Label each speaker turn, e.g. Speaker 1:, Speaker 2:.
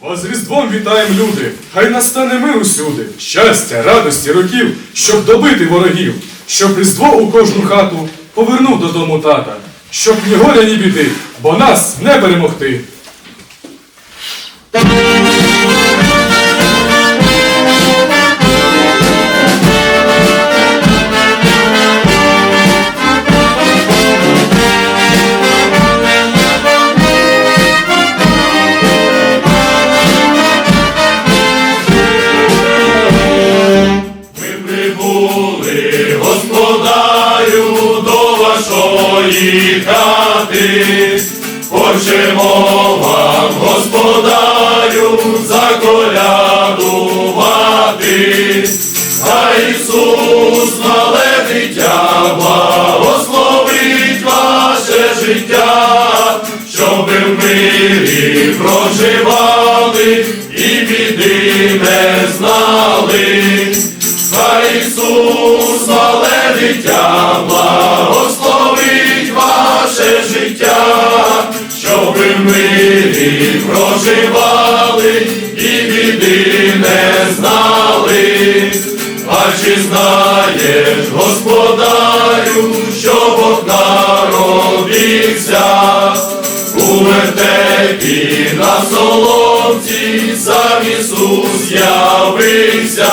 Speaker 1: Вас з Різдвом вітаєм, люди! Хай настане мир усюди, щастя, радості, років, щоб добити ворогів, щоб Різдво у кожну хату повернув додому тата, щоб ні горя, ні біди, бо нас не перемогти.
Speaker 2: Прибули, господарю, до вашої хати. Хочемо вам, господарю, заколядувати. А Ісус, мале дитя, благословить ваше життя, щоб ви в мирі проживали і біди не знали. Хай Ісус, мале дитя, благословить ваше життя, щоб ви мирі проживали і біди не знали. А чи знаєш, господарю, що Бог народився? У вертепі на соломці сам Ісус явився,